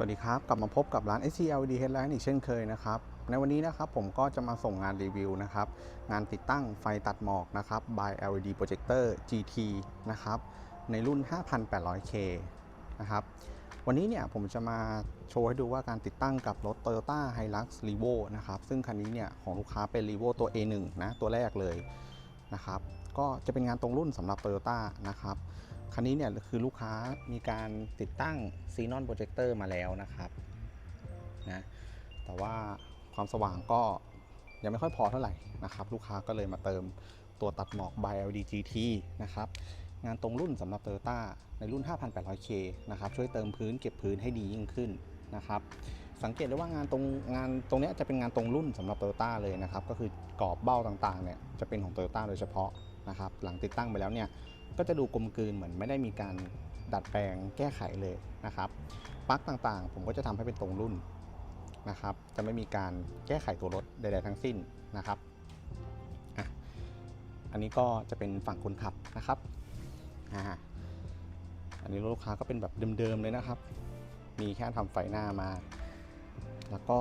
สวัสดีครับ กลับมาพบกับร้าน SCLD Headline อีกเช่นเคยนะครับ ในวันนี้นะครับผมก็จะมาส่งงานรีวิวนะครับ งานติดตั้งไฟตัดหมอกนะครับ by LED Projector GT นะครับ ในรุ่น 5800K นะครับ วันนี้เนี่ยผมจะมาโชว์ให้ดูว่าการติดตั้งกับรถ Toyota Hilux Revo นะครับ ซึ่งคันนี้เนี่ยของลูกค้าเป็น Revo ตัว A1 นะ ตัวแรกเลยนะครับ ก็จะเป็นงานตรงรุ่นสำหรับ Toyota นะครับ คันนี้เนี่ยคือลูกค้ามีการติดตั้งซีนอนโปรเจคเตอร์มาแล้วนะครับนะแต่ว่าความสว่างก็ยังไม่ค่อยพอเท่าไหร่นะครับ ลูกค้าก็เลยมาเติมตัวตัดหมอก by LED GT นะครับงานตรงรุ่นสำหรับ Toyota ในรุ่น 5,800K นะครับช่วยเติมพื้นเก็บพื้นให้ดียิ่งขึ้นนะครับสังเกตได้ว่างานตรงงานตรงนี้จะเป็นงานตรงรุ่นสำหรับ Toyota เลยนะครับ ก็คือกรอบเบ้าต่างๆเนี่ยจะเป็นของ Toyota โดยเฉพาะนะครับ หลังติดตั้งไปแล้วเนี่ย ก็จะดูกลมกลืนเหมือนไม่ได้มีการดัดแปลงแก้ไขเลยนะครับปลั๊กต่างๆ ผมก็จะทำให้เป็นตรงรุ่นนะครับ จะไม่มีการแก้ไขตัวรถใดๆทั้งสิ้นนะครับอันนี้ก็จะเป็นฝั่งคนขับนะครับอ่าอันนี้ลูกค้าก็เป็นแบบเดิมๆเลยนะครับ มีแค่ทำไฟหน้ามา แล้วก็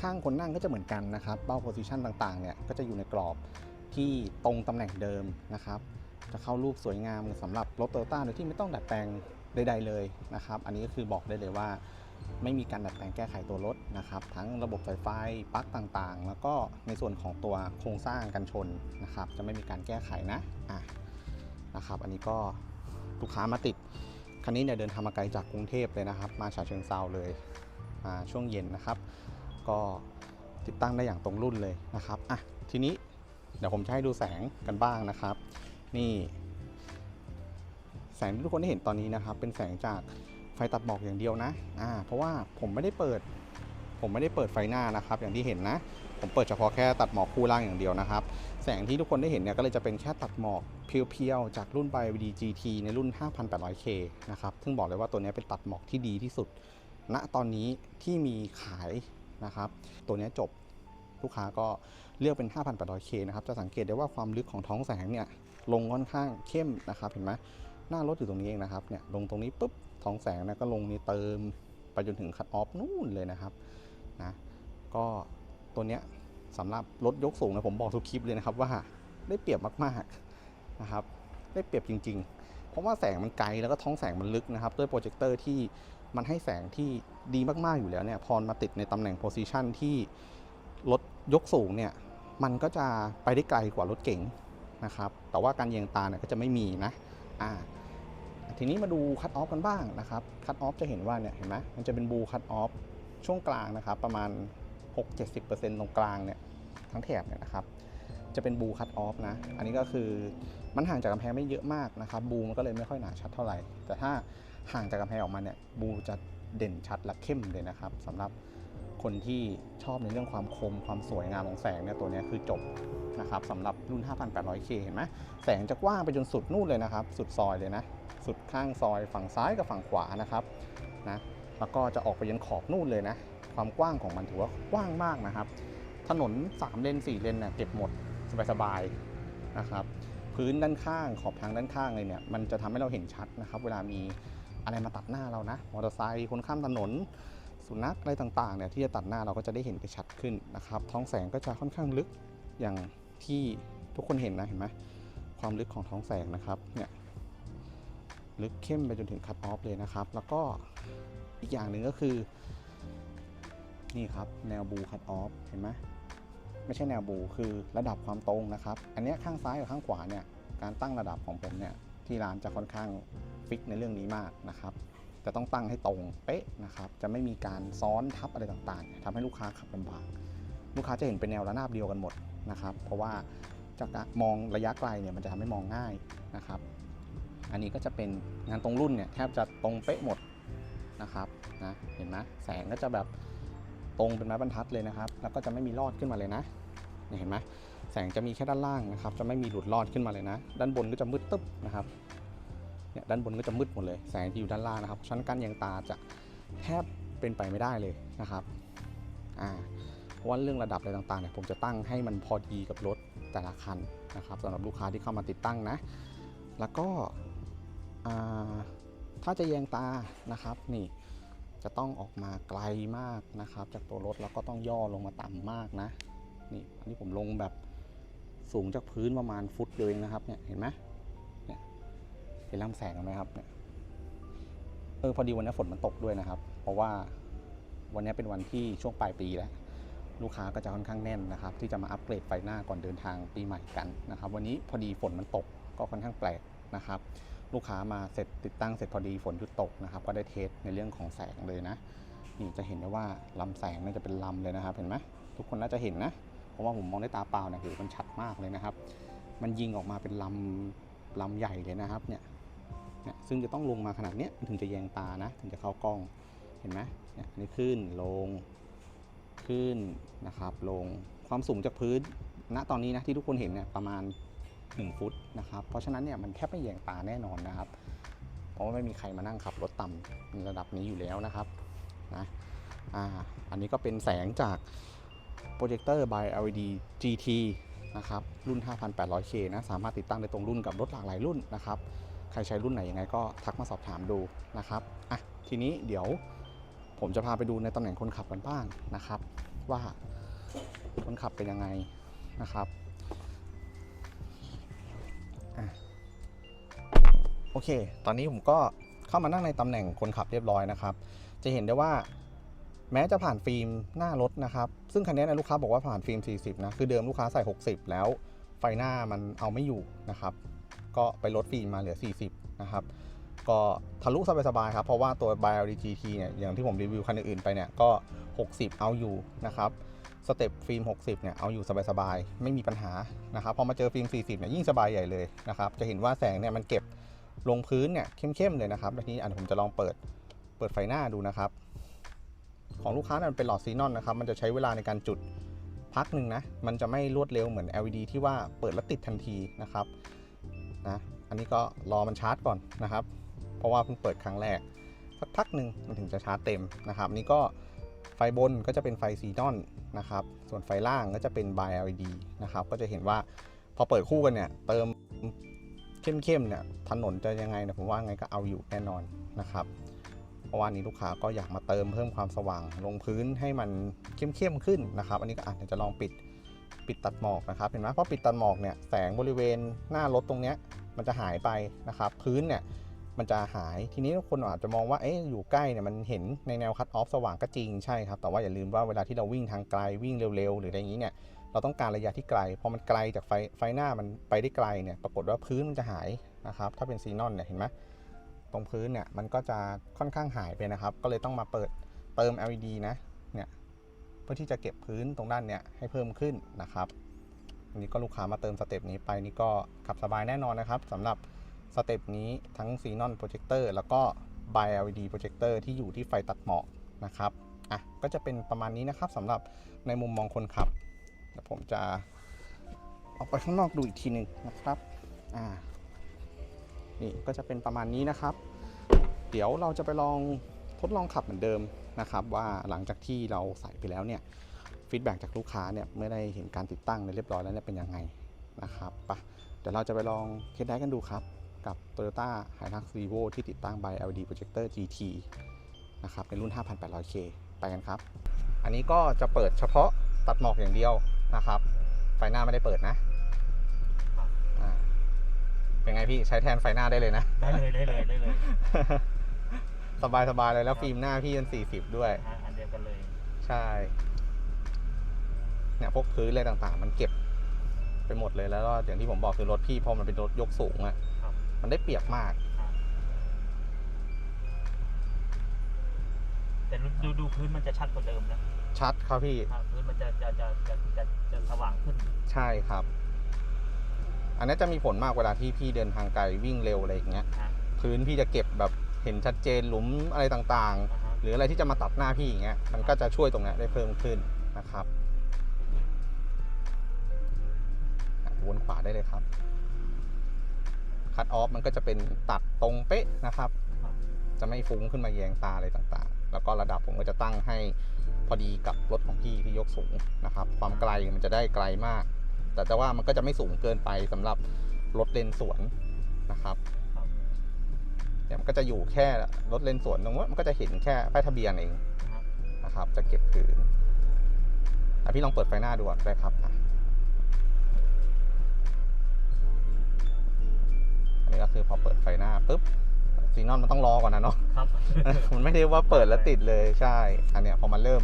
ข้างคนนั่งก็จะเหมือนกันนะครับ เบ้าโพซิชันต่างๆเนี่ยก็จะอยู่ในกรอบที่ตรงตำแหน่งเดิมนะครับ จะเข้ารูปสวยงามสำหรับรถโตโยต้าโดยที่ไม่ต้องดัดแปลงใดๆเลยนะครับ อันนี้ก็คือบอกได้เลยว่า ไม่มีการดัดแปลงแก้ไขตัวรถนะครับ ทั้งระบบสายไฟปลั๊กต่างๆ แล้วก็ในส่วนของตัวโครงสร้างกันชนนะครับ จะไม่มีการแก้ไขนะอะนะครับ อันนี้ก็ลูกค้ามาติดคันนี้เนี่ยเดินทางมาไกลจากกรุงเทพเลยนะครับ มาฉะเชิงเซาเลยมาช่วงเย็นนะครับ ก็ติดตั้งได้อย่างตรงรุ่นเลยนะครับอะทีนี้เดี๋ยวผมจะให้ดูแสงกันบ้างนะครับ นี่ แสงที่ทุกคนได้เห็นตอนนี้นะครับ เป็นแสงจากไฟตัดหมอกอย่างเดียวนะอ่าเพราะว่าผมไม่ได้เปิด ผมไม่ได้เปิดไฟหน้านะครับ อย่างที่เห็นนะ ผมเปิดเฉพาะแค่ตัดหมอกคู่ล่างอย่างเดียวนะครับ แสงที่ทุกคนได้เห็นเนี่ยก็เลยจะเป็นแค่ตัดหมอกเพียวๆ จากรุ่น BYD GT ในรุ่น 5,800K นะครับ ซึ่งบอกเลยว่าตัวนี้เป็นตัดหมอกที่ดีที่สุดณตอนนี้ที่มีขายนะครับ ตัวนี้จบลูกค้าก็ เลือกเป็น 5,800K นะครับ จะสังเกตได้ว่าความลึกของท้องแสงเนี่ยลงค่อนข้างเข้มนะครับเห็นไหมหน้ารถอยู่ตรงนี้เองนะครับเนี่ยลงตรงนี้ปุ๊บท้องแสงเนะก็ลงนี่เติมไปจนถึงคัตออฟนู่นเลยนะครับนะก็ตัวเนี้ยสำหรับรถยกสูงนะผมบอกทุกคลิปเลยนะครับว่าได้เปรียบมากๆนะครับได้เปรียบจริง ๆ เพราะว่าแสงมันไกลแล้วก็ท้องแสงมันลึกนะครับด้วยโปรเจคเตอร์ที่มันให้แสงที่ดีมากๆอยู่แล้วเนี่ยพอมาติดในตำแหน่งโพซิชันที่รถยกสูงเนี่ย มันก็จะไปได้ไกลกว่ารถเก๋งนะครับ แต่ว่าการเยียงตาเนี่ยก็จะไม่มีนะอ่าทีนี้มาดูคัตออฟกันบ้างนะครับ คัตออฟจะเห็นว่าเนี่ยเห็นไหมมันจะเป็นบูคัตออฟช่วงกลางนะครับ ประมาณ 6-70%ตรงกลางเนี่ยทั้งแถบเนี่ยนะครับ จะเป็นบูคัตออฟนะ อันนี้ก็คือมันห่างจากกำแพงไม่เยอะมากนะครับ บูมันก็เลยไม่ค่อยหนาชัดเท่าไหร่ แต่ถ้าห่างจากกำแพงออกมาเนี่ย บูจะเด่นชัดและเข้มเลยนะครับสำหรับ คนที่ชอบในเรื่องความคมความสวยงามของแสงเนี่ยตัวนี้คือจบนะครับสำหรับรุ่น 5,800K เห็นไหมแสงจะกว้างไปจนสุดนู่นเลยนะครับ สุดซอยเลยนะ สุดข้างซอยฝั่งซ้ายกับฝั่งขวานะครับนะแล้วก็จะออกไปยันขอบนู่นเลยนะ ความกว้างของมันถือว่ากว้างมากนะครับ ถนน 3 เลน 4 เลนเนี่ยเก็บหมดสบายๆนะครับ พื้นด้านข้างขอบทางด้านข้างเลยเนี่ยมันจะทำให้เราเห็นชัดนะครับ เวลามีอะไรมาตัดหน้าเรานะมอเตอร์ไซค์คนข้ามถนน สุนัขอะไรต่างๆเนี่ยที่จะตัดหน้าเราก็จะได้เห็นได้ชัดขึ้นนะครับท้องแสงก็จะค่อนข้างลึกอย่างที่ทุกคนเห็นนะเห็นไหมความลึกของท้องแสงนะครับเนี่ยลึกเข้มไปจนถึงคัตออฟเลยนะครับ แล้วก็อีกอย่างหนึ่งก็คือ นี่ครับแนวบูคัตออฟเห็นไหมไม่ใช่แนวบูคือระดับความตรงนะครับ อันนี้ข้างซ้ายกับข้างขวาเนี่ยการตั้งระดับของผมเนี่ยที่ร้านจะค่อนข้างฟิกในเรื่องนี้มากนะครับ จะต้องตั้งให้ตรงเป๊ะนะครับจะไม่มีการซ้อนทับอะไรต่างๆทำให้ลูกค้าขับลำบากลูกค้าจะเห็นเป็นแนวระนาบเดียวกันหมดนะครับ เพราะว่าจากมองระยะไกลเนี่ยมันจะทำให้มองง่ายนะครับ อันนี้ก็จะเป็นงานตรงรุ่นเนี่ยแทบจะตรงเป๊ะหมดนะครับนะเห็นไหมแสงก็จะแบบตรงเป็นไม้บรรทัดเลยนะครับ แล้วก็จะไม่มีลอดขึ้นมาเลยนะเนี่ยเห็นไหมแสงจะมีแค่ด้านล่างนะครับ จะไม่มีหลุดลอดขึ้นมาเลยนะ ด้านบนก็จะมืดตึ๊บนะครับ เนี่ยด้านบนก็จะมืดหมดเลย แสงที่อยู่ด้านล่างนะครับ ชั้นกั้นยางตาจะแทบเป็นไปไม่ได้เลยนะครับอ่าเพราะว่าเรื่องระดับอะไรต่างๆเนี่ยผมจะตั้งให้มันพอดีกับรถแต่ละคันนะครับสำหรับลูกค้าที่เข้ามาติดตั้งนะ แล้วก็อ่าถ้าจะแยงตานะครับนี่จะต้องออกมาไกลมากนะครับ จากตัวรถแล้วก็ต้องย่อลงมาต่ำมากนะนี่อันนี้ผมลงแบบสูงจากพื้นประมาณฟุตเดียวเองนะครับเนี่ยเห็นไหม เห็นลำแสงไหมครับเนี่ยเออพอดีวันนี้ฝนมันตกด้วยนะครับ เพราะว่าวันนี้เป็นวันที่ช่วงปลายปีแล้ว ลูกค้าก็จะค่อนข้างแน่นนะครับ ที่จะมาอัปเกรดไฟหน้าก่อนเดินทางปีใหม่กันนะครับ วันนี้พอดีฝนมันตกก็ค่อนข้างแปลกนะครับ ลูกค้ามาเสร็จติดตั้งเสร็จพอดีฝนหยุดตกนะครับ ก็ได้เทสในเรื่องของแสงเลยนะนี่จะเห็นได้ว่าลำแสงเนี่ยจะเป็นลำเลยนะครับ เห็นไหมทุกคนน่าจะเห็นนะเพราะว่าผมมองด้วยตาเปล่าเนี่ยคือมันชัดมากเลยนะครับ มันยิงออกมาเป็นลำลำใหญ่เลยนะครับเนี่ย เนี่ยซึ่งจะต้องลงมาขนาดเนี้ยมันถึงจะแยงตานะ ถึงจะเข้ากล้องเห็นไหมเนี่ยอันนี้ขึ้นลงขึ้นนะครับ ลงความสูงจากพื้นณตอนนี้นะที่ทุกคนเห็นเนี่ยประมาณ 1 ฟุตนะครับ เพราะฉะนั้นเนี่ยมันแทบไม่แยงตาแน่นอนนะครับ เพราะว่าไม่มีใครมานั่งขับรถต่ำในระดับนี้อยู่แล้วนะครับนะอ่าอันนี้ก็เป็นแสงจากโปรเจคเตอร์ by LED GT นะครับ รุ่น 5,800K นะ สามารถติดตั้งได้ตรงรุ่นกับรถหลากหลายรุ่นนะครับ ใครใช้รุ่นไหนยังไงก็ทักมาสอบถามดูนะครับอะทีนี้เดี๋ยวผมจะพาไปดูในตำแหน่งคนขับกันบ้างนะครับ ว่าคนขับเป็นยังไงนะครับโอเค ตอนนี้ผมก็เข้ามานั่งในตำแหน่งคนขับเรียบร้อยนะครับ จะเห็นได้ว่าแม้จะผ่านฟิล์มหน้ารถนะครับ ซึ่งคันนี้นะลูกค้าบอกว่าผ่านฟิล์ม 40 นะ คือเดิมลูกค้าใส่ 60 แล้วไฟหน้ามันเอาไม่อยู่นะครับ ก็ไปลดฟิล์มมาเหลือ 40 นะครับ ก็ทะลุสบายๆครับ เพราะว่าตัว b i o d GT เนี่ยอย่างที่ผมรีวิวคันอื่นๆไปเนี่ยก็ 60 เอาอยู่นะครับสเต็ปฟิล์ม 60 เนี่ย เอาอยู่สบายๆ ไม่มีปัญหา นะครับ พอมาเจอฟิล์ม 40 เนี่ย ยิ่งสบายใหญ่เลยนะครับ จะเห็นว่าแสงเนี่ยมันเก็บลงพื้นเนี่ย เข้มๆ เลยนะครับทีนี้อันผมจะลองเปิด เปิดไฟหน้าดูนะครับ ของลูกค้านี่ยมันเป็นหลอดซีนอนนะครับ มันจะใช้เวลาในการจุดพักหนึ่งนะ มันจะไม่รวดเร็วเหมือน LED ที่ว่าเปิดแล้วติดทันทีนะครับ นะอันนี้ก็รอมันชาร์จก่อนนะครับ เพราะว่าเพิ่งเปิดครั้งแรกสักพักหนึ่งมันถึงจะชาร์จเต็มนะครับนี่ก็ไฟบนก็จะเป็นไฟซีนอนนะครับ ส่วนไฟล่างก็จะเป็น by LED นะครับ ก็จะเห็นว่าพอเปิดคู่กันเนี่ยเติมเข้มๆเนี่ยถนนจะยังไงเนี่ยผมว่าไงก็เอาอยู่แน่นอนนะครับ เพราะว่านี้ลูกค้าก็อยากมาเติมเพิ่มความสว่างลงพื้นให้มันเข้มๆขึ้นนะครับ อันนี้ก็อาจจะลองปิด ปิดตัดหมอกนะครับเห็นไหมเพราะปิดตัดหมอกเนี่ยแสงบริเวณหน้ารถตรงเนี้ยมันจะหายไปนะครับพื้นเนี่ยมันจะหายทีนี้คนอาจจะมองว่าเอ๊ะอยู่ใกล้เนี่ยมันเห็นในแนวคัตออฟสว่างก็จริงใช่ครับแต่ว่าอย่าลืมว่าเวลาที่เราวิ่งทางไกลวิ่งเร็วๆ หรืออะไรอย่างนี้เนี่ยเราต้องการระยะที่ไกลพอมันไกลจากไฟไฟหน้ามันไปได้ไกลเนี่ยปรากฏว่าพื้นมันจะหายนะครับถ้าเป็นซีนอนเนี่ยเห็นไหมตรงพื้นเนี่ยมันก็จะค่อนข้างหายไปนะครับ ก็เลยต้องมาเปิดเติม LED นะเนี่ย พื่อที่จะเก็บพื้นตรงด้านเนี่ยให้เพิ่มขึ้นนะครับอันนี้ก็ลูกค้ามาเติมสเต็ปนี้ไปนี่ก็ขับสบายแน่นอนนะครับสำหรับสเต็ปนี้ทั้ง Xenon Projector แล้วก็ Bi LED Projector ที่อยู่ที่ไฟตัดหมอกนะครับอะก็จะเป็นประมาณนี้นะครับสำหรับในมุมมองคนขับเดี๋ยวผมจะออกไปข้างนอกดูอีกทีหนึ่งนะครับอ่านี่ก็จะเป็นประมาณนี้นะครับ เดี๋ยวเราจะไปลองทดลองขับเหมือนเดิม นะครับว่าหลังจากที่เราใส่ไปแล้วเนี่ยฟีดแบ็จากลูกค้าเนี่ยเมื่อได้เห็นการติดตั้งในเรียบร้อยแล้วเนี่ยเป็นยังไงนะครับไปะเดี๋ยวเราจะไปลองเทสได้กันดูครับ กับ Toyota Hilux Revo ที่ติดตั้ง by LED Projector GT นะครับในรุ่น 5,800K ไปกันครับ อันนี้ก็จะเปิดเฉพาะตัดหมอกอย่างเดียวนะครับ ไฟหน้าไม่ได้เปิดนะเป็นไงพี่ใช้แทนไฟหน้าได้เลยนะ ได้เลยได้เลยได้เลย สบายสบายๆเลยแล้วฟิล์มหน้าพี่ยัน40ด้วยอะอันเดียวกันเลย ใช่ เนี่ยพวกพื้นอะไรต่างๆ มันเก็บไปหมดเลยแล้วก็อย่างที่ผมบอกคือรถพี่พอมันเป็นรถยกสูงอะครับมันได้เปรียบมาก แต่ดูดูพื้นมันจะชัดกว่าเดิมนะชัดครับพี่อะพื้นมันจะจะจะจะจะจะสว่างขึ้น ใช่ครับ อันนี้จะมีผลมากเวลาที่พี่เดินทางไกลวิ่งเร็วอะไรอย่างเงี้ยฮะพื้นพี่จะเก็บแบบ เห็นชัดเจนหลุมอะไรต่างอ่าฮะๆหรืออะไรที่จะมาตัดหน้าพี่อย่างเงี้ยมันก็จะช่วยตรงเนี้ยได้เพิ่มขึ้นนะครับอะวนขวาได้เลยครับคัดออฟมันก็จะเป็นตัดตรงเป๊ะนะครับครับ จะไม่ฟุ้งขึ้นมาแยงตาอะไรต่างๆ แล้วก็ระดับผมก็จะตั้งให้พอดีกับรถของพี่ที่ยกสูงนะครับ ความไกลมันจะได้ไกลมาก แต่แต่ว่ามันก็จะไม่สูงเกินไปสำหรับรถเลนสวนนะครับครับ เนี่ยมันก็จะอยู่แค่รถเลนสวนตรงนู้นมันก็จะเห็นแค่ป้ายทะเบียนเองนะครับนะครับจะเก็บคืนอะพี่ลองเปิดไฟหน้าดูก่อนได้ครับอะอันนี้ก็คือพอเปิดไฟหน้าปุ๊บซีนอนมันต้องรอก่อนนะเนาะครับมันไม่ได้ว่าเปิดแล้วติดเลยใช่ อันเนี้ยพอมันเริ่ม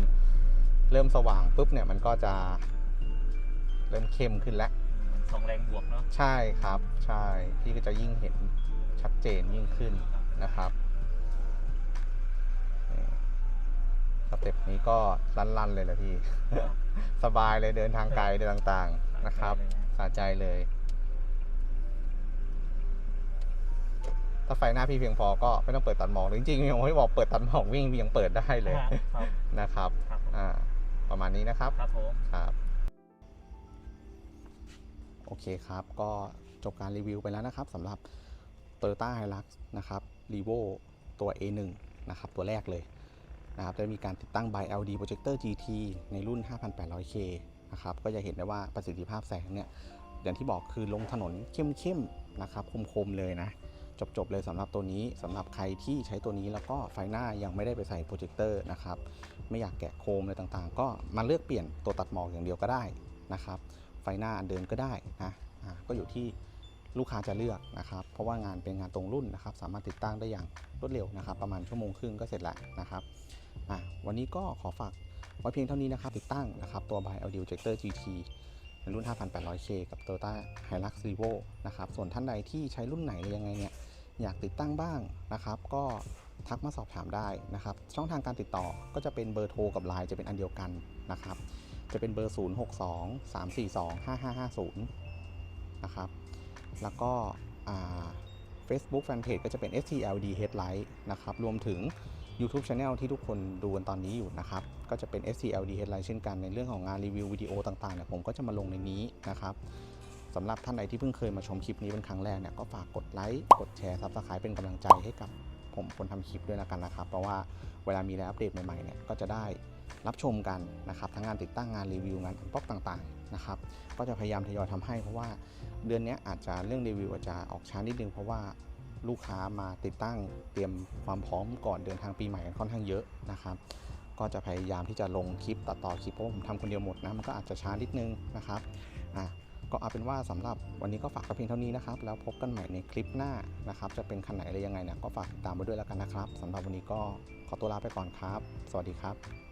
เริ่มสว่างปุ๊บเนี่ยมันก็จะ เริ่มเข้มขึ้นแล้วมัน สองแรงบวกเนาะใช่ครับ ใช่พี่ก็จะยิ่งเห็นชัดเจนยิ่งขึ้นนะครับนี่สเต็ปนี้ก็ลั่นๆเลยแหละพี่ สบายเลยเดินทางไกลเดินต่างๆนะครับสะใจเลย ถ้าไฟหน้าพี่เพียงพอก็ไม่ต้องเปิดตัดหมอกจริงๆยังไม่บอกเปิดตัดหมอกวิ่งพี่ยังเปิดได้เลยครับนะครับครับผมอ่า ประมาณนี้นะครับ ครับผมครับโอเคครับ ก็จบการรีวิวไปแล้วนะครับสำหรับ Toyota Hilux นะครับ r e v o ตัว A1 นะครับ ตัวแรกเลยนะครับจะมีการติดตั้ง By LD Projector GT ในรุ่น 5,800K นะครับ ก็จะเห็นได้ว่าประสิทธิภาพแสงเนี่ย อย่างที่บอกคือลงถนนเข้มๆนะครับคมๆเลยนะ จบๆเลยสำหรับตัวนี้สำหรับใครที่ใช้ตัวนี้แล้วก็ไฟหน้ายังไม่ได้ไปใส่โปรเจคเตอร์นะครับ ไม่อยากแกะโคมอะไรต่างๆ ก็มาเลือกเปลี่ยนตัวตัดหมอกอย่างเดียวก็ได้นะครับ ไฟหน้าอันเดิมก็ได้นะอ่าก็อยู่ที่ลูกค้าจะเลือกนะครับ เพราะว่างานเป็นงานตรงรุ่นนะครับ สามารถติดตั้งได้อย่างรวดเร็วนะครับ ประมาณชั่วโมงครึ่งก็เสร็จแล้วนะครับอะวันนี้ก็ขอฝากไว้เพียงเท่านี้นะครับ ติดตั้งนะครับ ตัว By Audio Projector GT ในรุ่น 5,800K กับ Toyota Hilux Revo นะครับ ส่วนท่านใดที่ใช้รุ่นไหนหรือยังไงเนี่ย อยากติดตั้งบ้างนะครับ ก็ทักมาสอบถามได้นะครับ ช่องทางการติดต่อก็จะเป็นเบอร์โทรกับไลน์จะเป็นอันเดียวกันนะครับ จะเป็นเบอร์ 0 6 2 3 4 2 5 5 5 0 นะครับ แล้วก็ Facebook Fanpage ก็จะเป็น STLD Headlight นะครับ รวมถึง YouTube Channel ที่ทุกคนดูกันตอนนี้อยู่นะครับ ก็จะเป็น STLD Headlight เช่นกันในเรื่องของงานรีวิววิดีโอต่างๆเนี่ยผมก็จะมาลงในนี้นะครับสำหรับท่านใดที่เพิ่งเคยมาชมคลิปนี้เป็นครั้งแรกเนี่ยก็ฝากกดไลค์กดแชร์ Subscribe เป็นกำลังใจให้กับผมคนทำคลิปด้วยแล้วกันนะครับ เพราะว่าเวลามีอะไรอัปเดตใหม่ๆเนี่ยก็จะได้ รับชมกันนะครับทั้งงานติดตั้งงานรีวิวงานอันบ็อกต่างๆนะครับก็จะพยายามทยอยทำให้เพราะว่าเดือนนี้อาจจะเรื่องรีวิวอาจจะออกช้านิดนึงเพราะว่าลูกค้ามาติดตั้งเตรียมความพร้อมก่อนเดินทางปีใหม่กันค่อนข้างเยอะนะครับก็จะพยายามที่จะลงคลิปตัดต่อคลิปเพราะผมทำคนเดียวหมดนะมันก็อาจจะช้านิดนึงนะครับอะก็เอาเป็นว่าสำหรับวันนี้ก็ฝากกับเพียงเท่านี้นะครับ แล้วพบกันใหม่ในคลิปหน้านะครับ จะเป็นคันไหนอะไรยังไงเนี่ยก็ฝากติดตามไปด้วยแล้วกันนะครับสำหรับวันนี้ก็ขอตัวลาไปก่อนครับ สวัสดีครับ